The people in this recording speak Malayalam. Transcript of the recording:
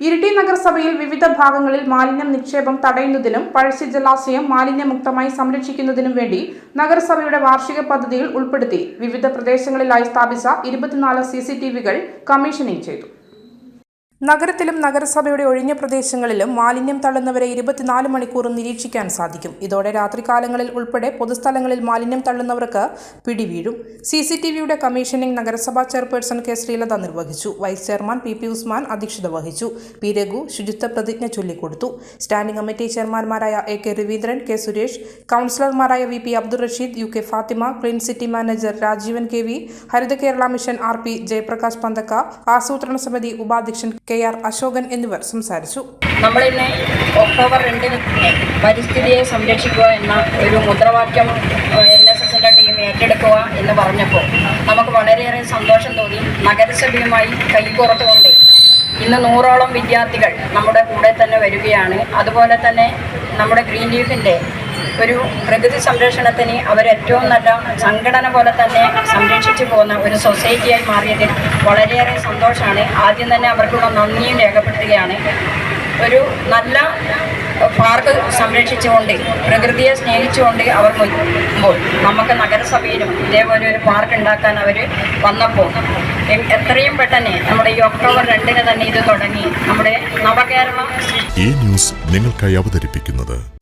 ഇരിട്ടി നഗരസഭയിൽ വിവിധ ഭാഗങ്ങളിൽ മാലിന്യം നിക്ഷേപം തടയുന്നതിനും പഴശ്ശി ജലാശയം മാലിന്യമുക്തമായി സംരക്ഷിക്കുന്നതിനും വേണ്ടി നഗരസഭയുടെ വാർഷിക പദ്ധതിയിൽ ഉൾപ്പെടുത്തി വിവിധ പ്രദേശങ്ങളിലായി സ്ഥാപിച്ച ഇരുപത്തിനാല് സി സി ടി വികൾ കമ്മീഷനിങ് ചെയ്തു. നഗരത്തിലും നഗരസഭയുടെ ഒഴിഞ്ഞ പ്രദേശങ്ങളിലും മാലിന്യം തള്ളുന്നവരെ ഇരുപത്തിനാല് മണിക്കൂറും നിരീക്ഷിക്കാൻ സാധിക്കും. ഇതോടെ രാത്രികാലങ്ങളിൽ ഉൾപ്പെടെ പൊതുസ്ഥലങ്ങളിൽ മാലിന്യം തള്ളുന്നവർക്ക് പിടിവീഴും. സി സി ടി വിയുടെ കമ്മീഷനിംഗ് നഗരസഭാ ചെയർപേഴ്സൺ കെ ശ്രീലത നിർവഹിച്ചു. Vice chairman P P Usman അധ്യക്ഷത വഹിച്ചു. പി രഘു ശുചിത്വ പ്രതിജ്ഞ ചൊല്ലിക്കൊടുത്തു. Standing committee ചെയർമാൻമാരായ A K Raveendran K Suresh കൗൺസിലർമാരായ V P Abdul Rasheed U K Fathima clean city manager Rajeevan K V Haritha Kerala mission R P Jayaprakash പന്തക്ക ആസൂത്രണ സമിതി ഉപാധ്യക്ഷൻ കെ ആർ അശോകൻ എന്നിവർ സംസാരിച്ചു. നമ്മളിന്ന് ഒക്ടോബർ രണ്ടിന് പരിസ്ഥിതിയെ സംരക്ഷിക്കുക എന്ന ഒരു മുദ്രാവാക്യം എൻ എസ് എസിന്റെ ടീം ഏറ്റെടുക്കുക എന്ന് പറഞ്ഞപ്പോൾ നമുക്ക് വളരെയേറെ സന്തോഷം തോന്നി. നഗരസഭയുമായി കൈകോർത്തുകൊണ്ട് ഇന്ന് നൂറോളം വിദ്യാർത്ഥികൾ നമ്മുടെ കൂടെ തന്നെ വരികയാണ്. അതുപോലെ തന്നെ നമ്മുടെ ഗ്രീൻ ലീഫിന്റെ ഒരു പ്രകൃതി സംരക്ഷണത്തിന് അവരേറ്റവും നല്ല സംഘടന പോലെ തന്നെ സംരക്ഷിച്ചു പോകുന്ന ഒരു സൊസൈറ്റിയായി മാറിയതിൽ വളരെയേറെ സന്തോഷമാണ്. ആദ്യം തന്നെ അവർക്കുള്ള നന്ദിയും രേഖപ്പെടുത്തുകയാണ്. ഒരു നല്ല പാർക്ക് സംരക്ഷിച്ചുകൊണ്ട് പ്രകൃതിയെ സ്നേഹിച്ചുകൊണ്ട് അവർ മുൻപോൾ നമുക്ക് നഗരസഭയിലും ഇതേപോലെ ഒരു പാർക്ക് ഉണ്ടാക്കാൻ അവർ വന്നപ്പോൾ എത്രയും പെട്ടെന്ന് നമ്മുടെ ഈ ഒക്ടോബർ രണ്ടിന് തന്നെ ഇത് തുടങ്ങി. നമ്മുടെ നവകേരള ഈ ന്യൂസ് നിങ്ങൾക്കായി അവതരിപ്പിക്കുന്നത്